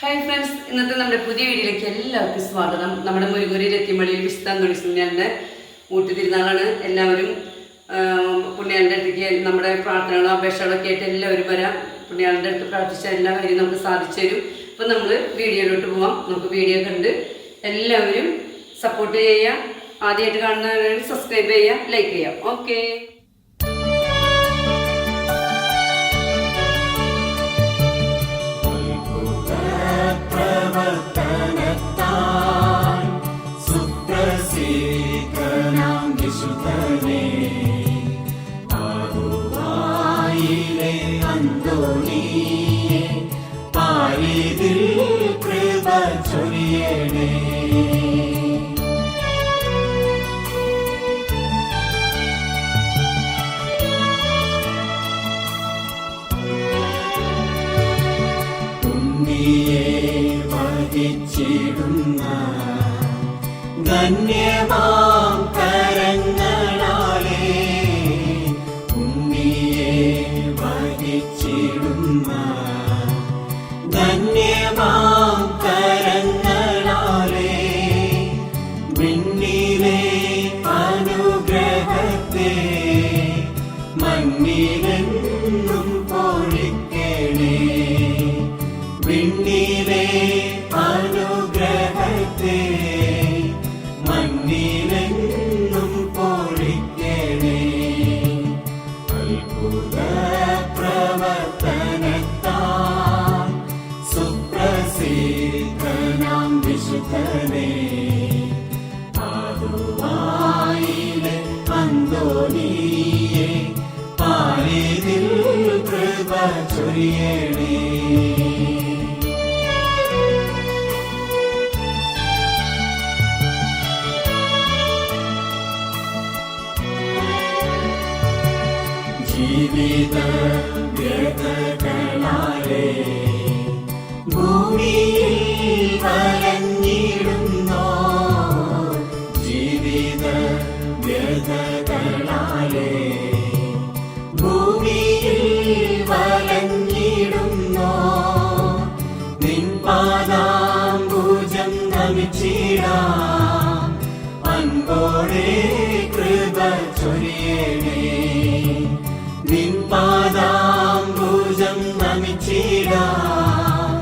Hi friends ഇന്നത്തെ നമ്മുടെ പുതിയ വീഡിയോയിലേക്ക് എല്ലാവർക്കും സ്വാഗതം. നമ്മുടെ മുരുകൂരിൽ എത്തിമളിയിൽ വിശുദ്ധ ഊട്ടി തിരുനാളാണ് എല്ലാവരും പുണ്യാളിന്റെ അടുത്തേക്ക് നമ്മുടെ പ്രാർത്ഥനകളും അപേക്ഷകളൊക്കെ ആയിട്ട് എല്ലാവരും വരാം. പുണ്യാളിന്റെ അടുത്ത് പ്രാർത്ഥിച്ച എല്ലാ കാര്യവും നമുക്ക് സാധിച്ചു തരും. അപ്പം നമ്മൾ വീഡിയോയിലോട്ട് പോവാം. നമുക്ക് വീഡിയോ കണ്ട് എല്ലാവരും സപ്പോർട്ട് ചെയ്യുക. ആദ്യമായിട്ട് കാണുന്നവർ സബ്സ്ക്രൈബ് ചെയ്യുക ലൈക്ക് ചെയ്യാം ഓക്കേ ചൊരിയണേ ഉണ്ണിയെ വഹിച്ചിടുന്ന ധന്യമാം അന്തോണിയെ പാലിതിൽ കൃപ ചൊരിയണേ അൻപോടെ കൃപ ചൊരിയണേ. നിൻ പാദാംബുജം നമിച്ചിടാം.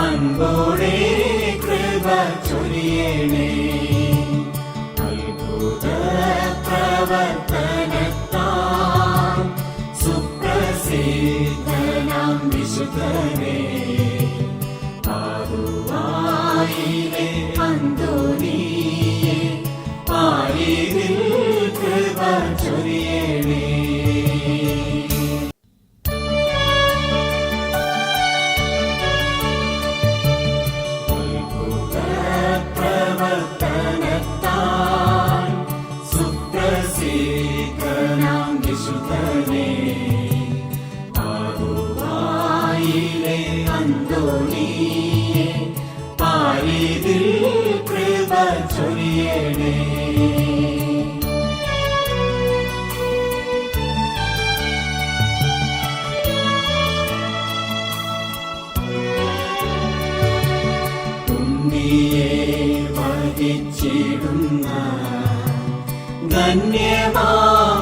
അൻപോടെ കൃപ ചൊരിയണേ. അത്ഭുത പ്രവർത്തനത്താൽ സുപ്രസിദ്ധനാം വിശുദ്ധനേ ആറുവായിലെ അന്തോണിയെ പാലിതിൽ കൃപ ചൊരിയണേ. അത്ഭുത അന്തോണിയെ പാരിതിൽ കൃപ ചൊരിയണേ. ഉണ്ണിയെ വഹിച്ചിടുന്ന ധന്യമാം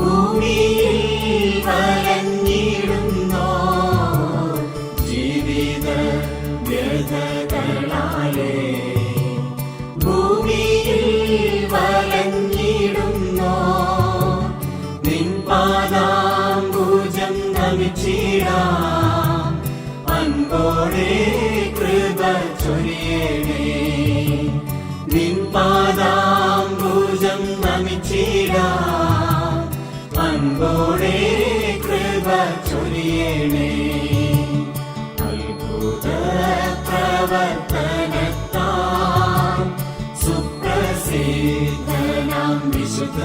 ഭൂമിയിൽ ജീവിത വ്യഥകളാലേ ഭൂമിയിൽ വലഞ്ഞിടുന്നോ നിൻ പാദാംബുജം നമിച്ചിടാം അൻപോടെ കൃപ ചൊരിയണേ. നിൻ പാദാംബുജം നമിച്ചിടാം അൻപോടെ കൃപ ചൊരിയണേ അത്ഭുത പ്രവർത്തനത്താൽ സുപ്രസിദ്ധനാം വിശുദ്ധ